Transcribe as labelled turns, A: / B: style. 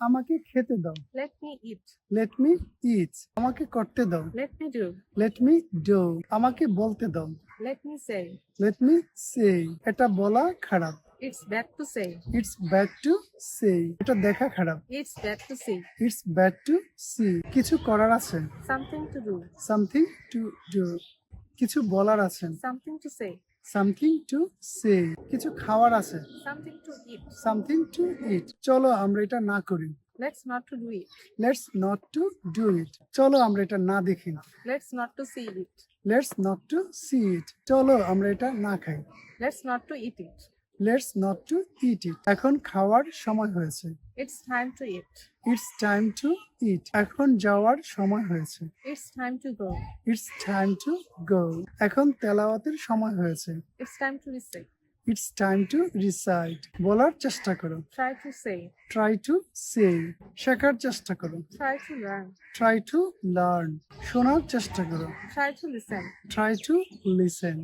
A: আমাকে খেতে দাও।
B: Let me eat
A: let me eat আমাকে করতে দাও।
B: Let me do.
A: Let me do আমাকে বলতে দাও।
B: Let me say
A: let me say এটা বলা খারাপ।
B: It's bad to say
A: it's bad to say এটা দেখা খারাপ।
B: It's bad to see.
A: It's bad to see কিছু করার আছে।
B: Something to do.
A: Something to do কিছু বলার আছে।
B: Something to say
A: something to say কিছু খাওয়ার আছে।
B: Something to it
A: something to it চলো আমরা এটা না করি।
B: Let's not to do it
A: let's not to do it চলো আমরা এটা না দেখি।
B: Let's not to see it
A: let's not to see it চলো আমরা এটা না খাই।
B: Let's not to eat it.
A: Let's not to eat it এখন খাওয়ার সময় হয়েছে।
B: It's time to eat.
A: It's time to eat এখন যাওয়ার সময় হয়েছে।
B: It's time to go.
A: It's time to go এখন তেলাওয়াতের সময় হয়েছে।
B: It's time to recite.
A: It's time to recite বলার চেষ্টা করো।
B: Try to say.
A: Try to say শেখার চেষ্টা করো।
B: Try to learn.
A: Try to learn শোনার চেষ্টা করো।
B: Try to listen.
A: Try to listen